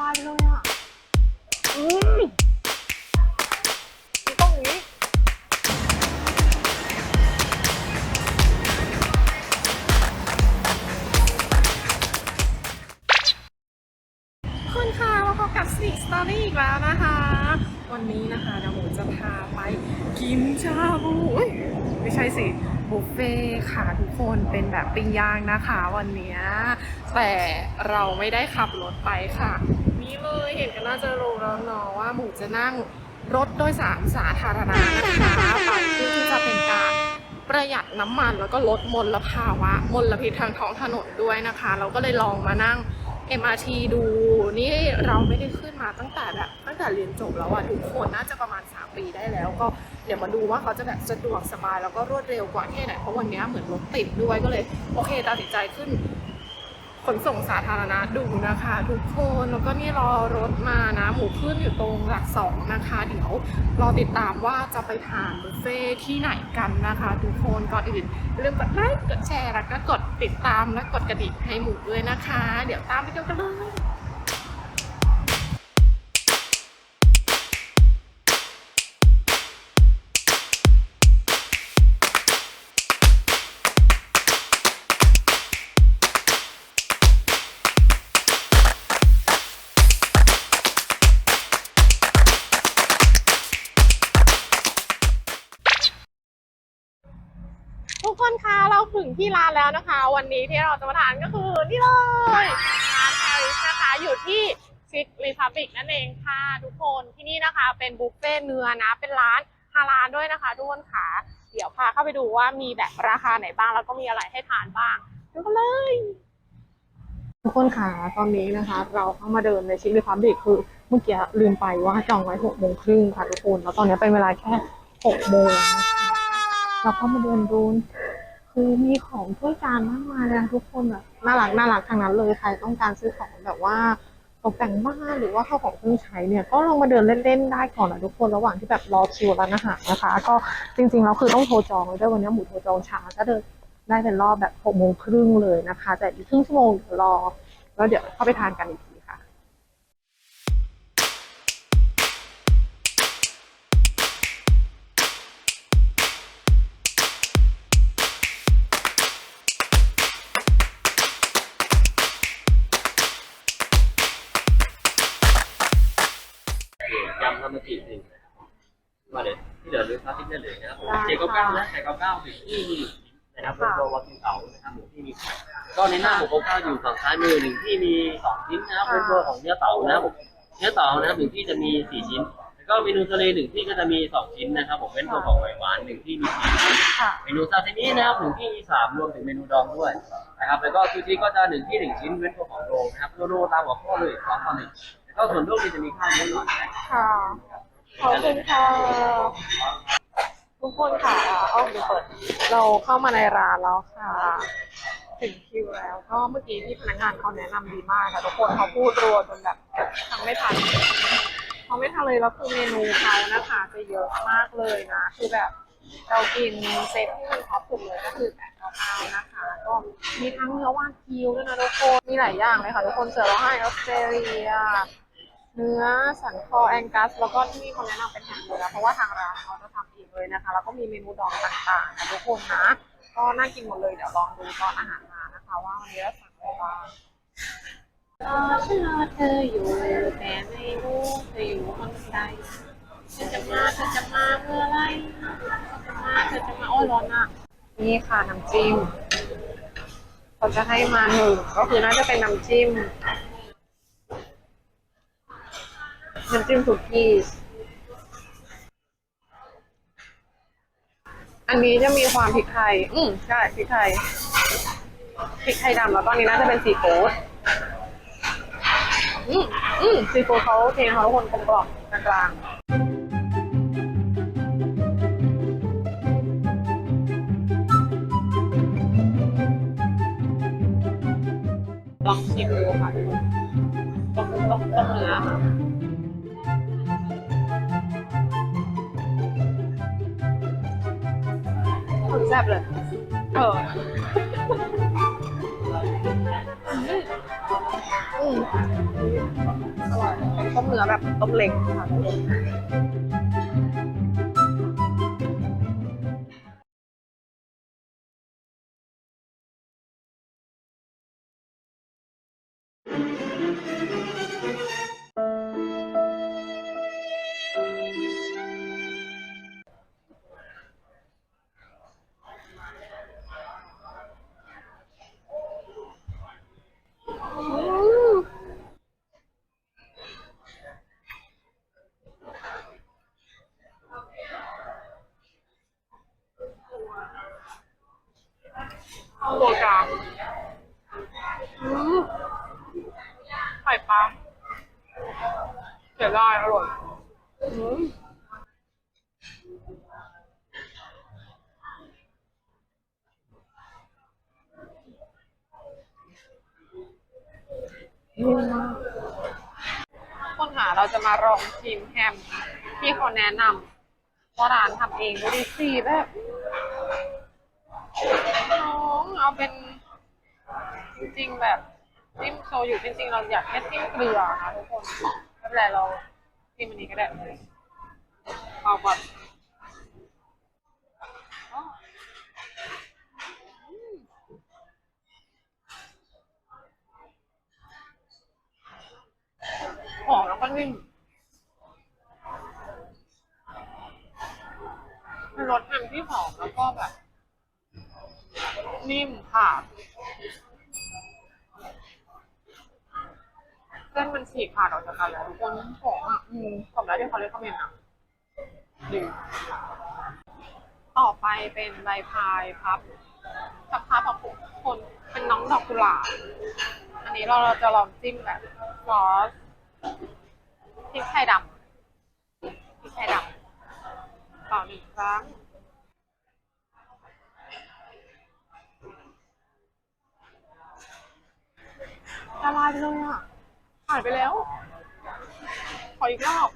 ลายไปเลยอะอืมมันต้องอย่างนี้คุณค่ะมาพบกับ Sneak Story อีกแล้วนะคะ วันนี้นะคะเดี๋ยวหมูจะพาไปกินชาบูเอ้ยไม่ใช่สิบุฟเฟ่ค่ะทุกคนเป็นแบบปิ้งย่างนะคะวันเนี้ยแต่เราไม่ได้ขับรถไปค่ะ นี่เลยเห็นกันน่าจะรู้แล้วเนาะว่าหมูจะนั่งรถโดยสารสาธารณะนะคะไปเพื่อที่จะเป็นการประหยัดน้ำมันแล้วก็ลดมลภาวะมลพิษทางท้องถนนด้วยนะคะ เราก็เลยลองมานั่ง MRT ดูนี่เราไม่ได้ขึ้นมาตั้งแต่แบบตั้งแต่เรียนจบแล้วอะทุกคนน่าจะประมาณ 3 ปีได้แล้ว ก็เดี๋ยวมาดูว่าเขาจะแบบสะดวกสบายแล้วก็รวดเร็วกว่าแค่ไหนเพราะวันนี้เหมือนรถติดด้วยก็เลย โอเคตัดสินใจขึ้น ขนส่งสาธารณะดูนะคะทุกคนแล้วก็นี่รอรถมานะ หมูขึ้นอยู่ตรงหลักสองนะคะ เดี๋ยวรอติดตามว่าจะไปทานบุฟเฟ่ที่ไหนกันนะคะ ทุกคนก่อนอื่นอย่าลืมกดไลค์กดแชร์แล้วก็กดติดตามและกดกระดิ่งให้หมูด้วยนะคะ เดี๋ยวตามไปดูกันเลย ที่ร้านแล้วนะคะ วันนี้ที่เราจะมาทานก็คือนี่เลยร้านแฮร์ริสนะคะอยู่ที่ฟิกรีพับบิกนั่นเองค่ะทุกคนที่นี่นะคะ เป็นบุฟเฟ่ต์เนื้อนะ เป็นร้านฮาลาลด้วยนะคะทุกคนค่ะเดี๋ยวพาเข้าไปดูว่ามีแบบราคาไหนบ้างแล้วก็มีอะไรให้ทานบ้างดูกันเลย ทุกคนค่ะตอนนี้นะคะ เราเข้ามาเดินในชิครีพับบิกคือเมื่อกี้ลืมไปว่าจองไว้หกโมงครึ่งค่ะทุกคนแล้วตอนนี้เป็นเวลาแค่หกโมงนะคะเราเข้ามาเดินดู คือมีของถ้วยจานมากมายเลยทุกคนแบบน่ารักน่ารักทางนั้นเลยใครต้องการซื้อของแบบว่าตกแต่งบ้านหรือว่าเข้าของเครื่องใช้เนี่ยก็ลองมาเดินเล่นๆได้ก่อนนะทุกคนระหว่างที่แบบรอคิวร้านอาหารนะคะ ก็จริงๆแล้วคือต้องโทรจองเลยด้วยวันนี้หมูโทรจองช้าก็เดินได้เป็นรอบแบบหกโมงครึ่งเลยนะคะ แต่อีกครึ่งชั่วโมงเดี๋ยวรอ แล้วเดี๋ยวเข้าไปทานกันอีก ทีค่ะยำธรรมจิหนึ่งมาเลยที่เหลือหรือพลาสติกได้เลยนะครับผมได้ค่ะเจเก้าเก้านะไข่เก้าเก้าถึงที่มีนะครับเป็นตัววัตถุเสาร์นะครับหมูที่มีไข่ก็ในหน้าหมูเก้าเก้าอยู่ฝั่งซ้ายมือหนึ่งที่มีสองชิ้นนะครับเป็นตัวของเนื้อเต่านะครับผมเนื้อเต่านะครับหนึ่งที่จะมีสี่ชิ้นแล้วก็เมนูทะเลหนึ่งที่ก็จะมีสองชิ้นนะครับผมเป็นตัวของหอยหวานหนึ่งที่มีสี่ชิ้นค่ะเมนูซาซิมินะครับหนึ่งที่มีสามรวมถึงเมนูดองด้วยนะครับแล้วก็ซูชิก็จะหนึ่งที่หนึ่งชิ้นเว้นตัวของโรงนะครับโลตามหัวข้อเลยสองต่อหนึ่งแล้ว ก็ส่วนลูกนี่จะมีข้าเนื้อหน่อยค่ะ ขอบคุณค่ะ ทุกคนค่ะอ้อมดูเปิด เราเข้ามาในร้านแล้วค่ะ ถึงคิวแล้ว ก็เมื่อกี้ที่พนักงานเขาแนะนำดีมากค่ะทุกคนเขาพูดรัวจนแบบทำไม่ทันเขาไม่ทันเลยแล้วคือเมนูเขานะคะจะเยอะมากเลยนะ คือแบบ เรากินเซตที่มันท็อปสุดเลยก็คือแบบเก้านะคะ ก็มีทั้งเนื้อวากิวด้วยนะทุกคนมีหลายอย่างเลยค่ะทุกคนเสือร้องไห้ออสเตรเลียเนื้อสันคอแองกัส แล้วก็ที่มีคนแนะนำเป็นแฮมเบอร์เพราะว่าทางร้านเขาจะทำเองเลยนะคะ แล้วก็มีเมนูดองต่างๆนะทุกคนนะ ก็น่ากินหมดเลยเดี๋ยวลองดูตอนอาหารมานะคะ ว่าวันนี้เราสั่งอะไรบ้างก็เชื่อเธออยู่แต่ไม่รู้เธออยู่ข้างใด เธอจะมาเธอจะมาเมื่อไรเธอจะมาเธอจะมาโอ้ยร้อนอะนี่ค่ะน้ำจิ้มเขาจะให้มาหนึ่งก็คือน่าจะเป็นน้ำจิ้มน้ำจิ้มสุกี้อันนี้จะมีความพริกไทย อืมใช่พริกไทยพริกไทยดำแล้วก็อันนี้น่าจะเป็นซีฟู้ดอืมอืมซีฟู้ดเขาเทเขาทุกคนกลมกล่อมกลางๆ องชิมดูค่ะต้มต้มต้มเนื้อค่ะคนแซ่บเลยเอออืมอืมอร่อยเป็นต้มเนื้อแบบต้มเล้งค่ะ ทุกคนอืมเอาโรกลางอืมไข่ปลาเสียดายอร่อยอืมนุ่มมากคนหาเราจะมาลองชิมแฮมที่เขาแนะนำว่าร้านทำเองดูดิสีแบบน้องเอาเป็นจริงๆแบบ จิ้มโชยุจริงๆ เราอยากแค่จิ้มเกลือนะทุกคนไม่เป็นไรเราจิ้มอันนี้ก็ได้เอาก่อนหอมแล้วก็นิ่มรสแฮมที่หอมแล้วก็แบบ นิ่มค่ะ เส้นมันฉีกขาดออกจากกันแล้วทุกคนของอะอืมสมแล้วที่เขาเรียกคอมเมนต์อะดีต่อไปเป็นใบพายพับกับพับของคนเป็นน้องดอกกุหลาบอันนี้เราเราจะลองจิ้มแบบซอสพริกไทยดำพริกไทยดำต่อหนึ่งครั้งละลายไปเลยอะ หายไปแล้ว ขออีกรอบ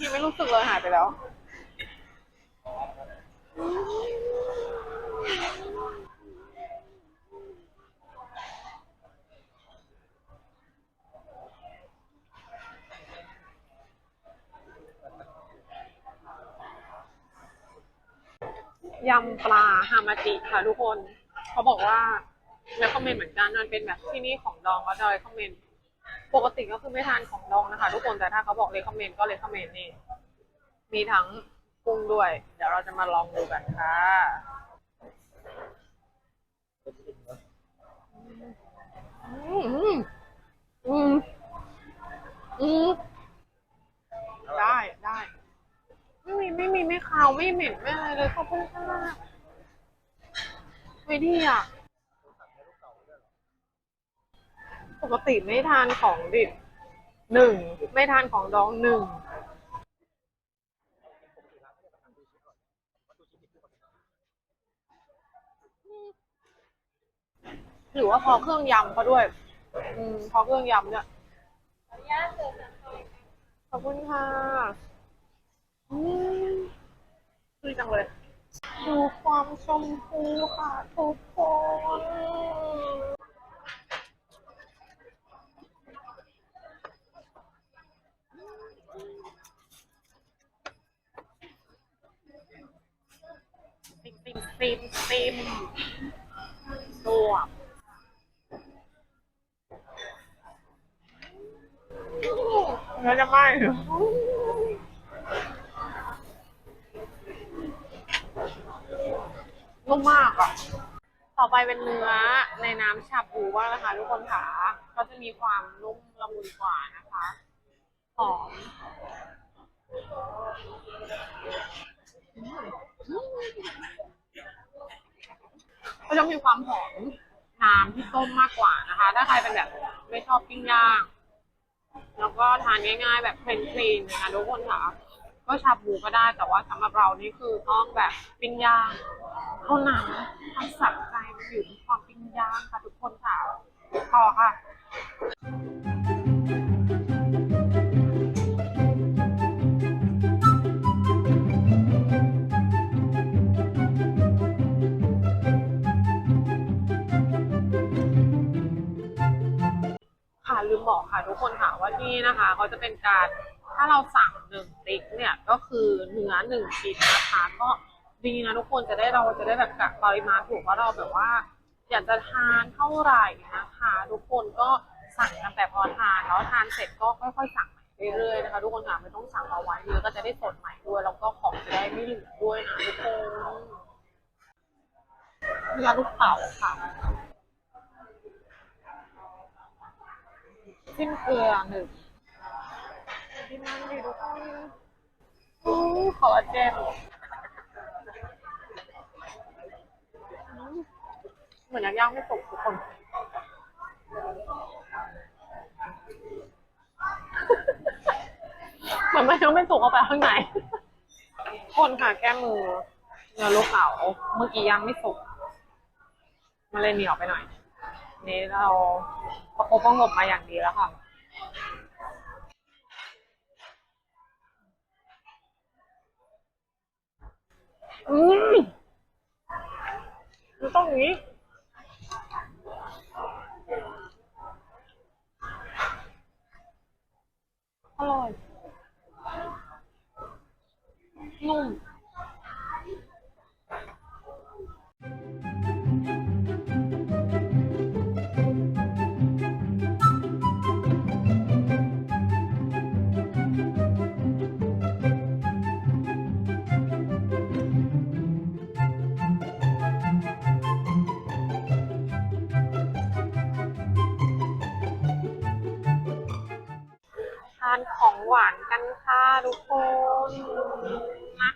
ยังไม่รู้สึกเลยหายไปแล้ว ยำปลาฮามาจิค่ะทุกคน เขาบอกว่าแล้วคอมเมนต์เหมือนกันมันเป็นแบบที่นี่ของ ดองก็จะเลยคอมเมนต์ปกติก็คือไม่ทานของดองนะคะ ทุกคนแต่ถ้าเขาบอกเลยคอมเมนต์ก็เลยคอมเมนต์นี่มีทั้งกุ้งด้วย เดี๋ยวเราจะมาลองดูกันค่ะอืมอืมอืมอืมได้ได้ ไม่มีไม่มีไม่คาวไม่เหม็นไม่อะไรเลยขอบคุณค่ะไม่ดีอะ ป กติไม่ทานของดิบหนึ่งไม่ทานของดองหนึ่งหรือว่าพอเครื่องยำเขาด้วย อืมพอเครื่องยำเนี่ยขอบคุณค่ะอืมดีจังเลย ดูความชมพูค่ะทุกคน ติมติมเปิมตัวแล้วจะไหม้เหรอนุ่มมากอะ ต่อไปเป็นเนื้อในน้ำชาบูบ้างนะคะทุกคนค่ะ ก็จะมีความนุ่มละมุนกว่านะคะ หอม จะมีความหอมน้ำที่ต้มมากกว่านะคะ ถ้าใครเป็นแบบไม่ชอบปิ้งย่าง แล้วก็ทานง่ายๆ แบบเพลนคลีนนะคะทุกคนค่ะ ก็ชาบูก็ได้แต่ว่าสำหรับเรานี่คือต้องแบบปิ้งย่างเท่านั้นความสับใจมันอยู่ที่ความปิ้งย่างค่ะทุกคนค่ะพอค่ะ ค่ะลืมบอกค่ะค่ะทุกคนค่ะว่าที่นะคะเขาจะเป็นการถ้าเราสั่งหนึ่งติ๊กเนี่ยก็คือเนื้อหนึ่งชิ้นนะคะก็ดีนะทุกคนจะได้เราจะได้แบบกะปริมาณถูกว่าเราแบบว่า อยากจะทานเท่าไหร่นะคะทุกคนก็สั่งกันแต่พอทานแล้วทานเสร็จก็ค่อยๆสั่งใหม่เรื่อยๆนะคะทุกคนค่ะไม่ต้องสั่งเอาไว้เยอะก็จะได้สดใหม่ด้วยแล้วก็ของจะได้ไม่เหลือด้วยนะทุกคนเนื้อลูกเต๋าค่ะ จิ้มเกลือหนึ่งที่นั่นดีทุกคนอู้คอลลาเจนอืมเหมือนย่างไม่สุกทุกคน เหมือนมันยังไม่สุกเข้าไปข้างในคนค่ะแก้มือเนื้อลูกเต๋าเมื่อกี้ย่างไม่สุกมันเลยเหนียวไปหน่อยนี่เรา ประคบประงมมาอย่างดีแล้วค่ะอืมต้องงนี้านของหวานกันค่ะทุกคนนะ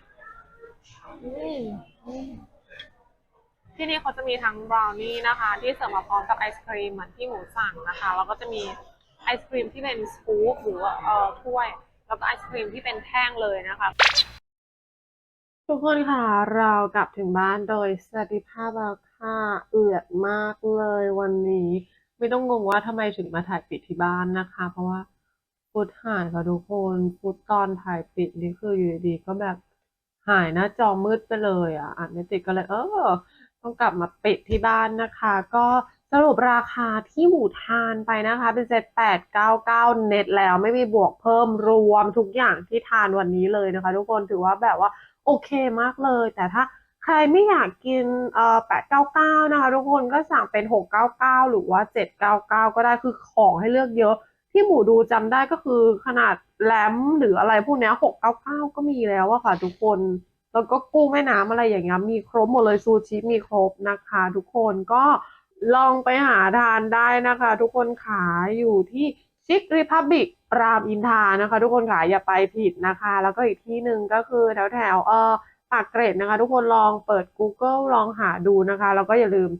ที่นี่เขาจะมีทั้งบราวนี่นะคะ ที่เสิร์ฟมาพร้อมกับไอศครีมเหมือนที่หมูสั่งนะคะ แล้วก็จะมีไอศครีมที่เป็นสกู๊ปหรือว่าเอ่อถ้วย แล้วก็ไอศครีมที่เป็นแท่งเลยนะคะ ทุกคนค่ะเรากลับถึงบ้านโดยสวัสดิภาพแล้วค่ะเอือดมากเลยวันนี้ ไม่ต้องงงว่าทำไมถึงมาถ่ายปิดที่บ้านนะคะ เพราะว่า ฟุตหายค่ะทุกคนฟุตตอนถ่ายปิดนี่คืออยู่ดีๆก็แบบหายหน้าจอมืดไปเลยอะอ่านไม่ติดก็เลย เออ ต้องกลับมาปิดที่บ้านนะคะ ก็สรุปราคาที่หมูทานไปนะคะ เป็นเซตแปดเก้าเก้าเน็ตแล้วไม่มีบวกเพิ่มรวมทุกอย่างที่ทานวันนี้เลยนะคะ ทุกคนถือว่าแบบว่าโอเคมากเลย แต่ถ้าใครไม่อยากกินเอ่อ899นะคะ ทุกคนก็สั่งเป็น699หรือว่า799ก็ได้คือของให้เลือกเยอะ ที่หมูดูจำได้ก็คือขนาดแรมหรืออะไรพวกเนี้ย699ก็มีแล้วอะค่ะทุกคน แล้วก็กุ้แม่น้ำอะไรอย่างเงี้ยมีครบหมดเลยซูชิมีครบนะคะ ทุกคนก็ลองไปหาทานได้นะคะ ทุกคนขาอยู่ที่ชิครีพับบิกรามอินทานะคะ ทุกคนขาอย่าไปผิดนะคะ แล้วก็อีกที่หนึ่งก็คือแถวแถวเออปากเกร็ดนะคะ ทุกคนลองเปิด Google ลองหาดูนะคะ แล้วก็อย่าลืม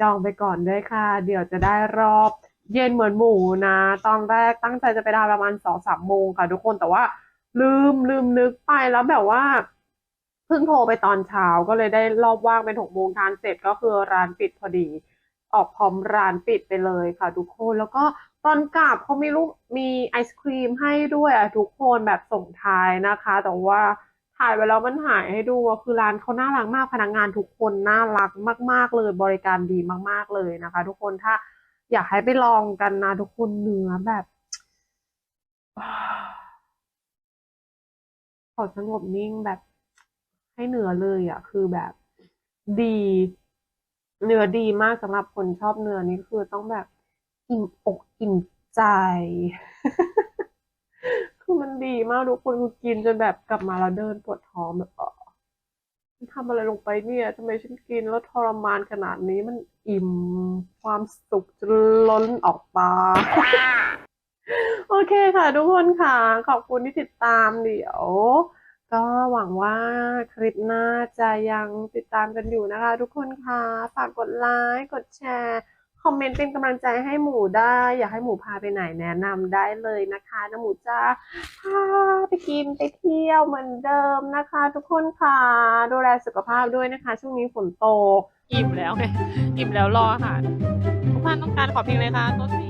จองไปก่อนด้วยค่ะ เดี๋ยวจะได้รอบ เย็นเหมือนหมูนะ ตอนแรกตั้งใจจะไปทานประมาณสองสามโมงค่ะทุกคนแต่ว่า ลืมลืมนึกไปแล้วแบบว่าเพิ่งโทรไปตอนเช้าก็เลยได้รอบว่างเป็นหกโมงทานเสร็จก็คือร้านปิดพอดี ออกพร้อมร้านปิดไปเลยค่ะ ทุกคนแล้วก็ตอนกลับเขามีลูกมีไอศครีมให้ด้วยอะทุกคนแบบส่งท้ายนะคะ แต่ว่าถ่ายไปแล้วมันหายให้ดูคือร้านเขาน่ารักมากพนักงานทุกคนน่ารักมาก ๆเลยบริการดีมาก ๆเลยนะคะ ทุกคนถ้า อยากให้ไปลองกันนะทุกคนเนื้อแบบขอสงบนิ่งแบบ ให้เนื้อเลยอะ คือแบบดี เนื้อดีมากสำหรับคนชอบเนื้อนี่คือต้องแบบอิ่มอกอิ่มใจ คือมันดีมากทุกคนคือกินจนแบบกลับมาแล้วเดินปวดท้องแบบเออฉันทำอะไรลงไปเนี่ยทำไมฉันกินแล้วทรมานขนาดนี้มัน อิ่ม ความสุขจนล้นออกมาโอเคค่ะทุกคนค่ะ ขอบคุณที่ติดตามเดี๋ยว ก็หวังว่าคลิปหน้าจะยังติดตามกันอยู่นะคะ ทุกคนค่ะ ฝากกดไลค์กดแชร์คอมเมนต์เป็นกำลังใจให้หมูได้ อยากให้หมูพาไปไหนแนะนำได้เลยนะคะน้ำหมูจะพาไปกินไปเที่ยวเหมือนเดิมนะคะ ทุกคนค่ะ ดูแลสุขภาพด้วยนะคะ ช่วงนี้ฝนตก อิ่มแล้วไงอิ่มแล้วรออาหารทุกท่านต้องการขอเพียงเลยค่ะต้นนี้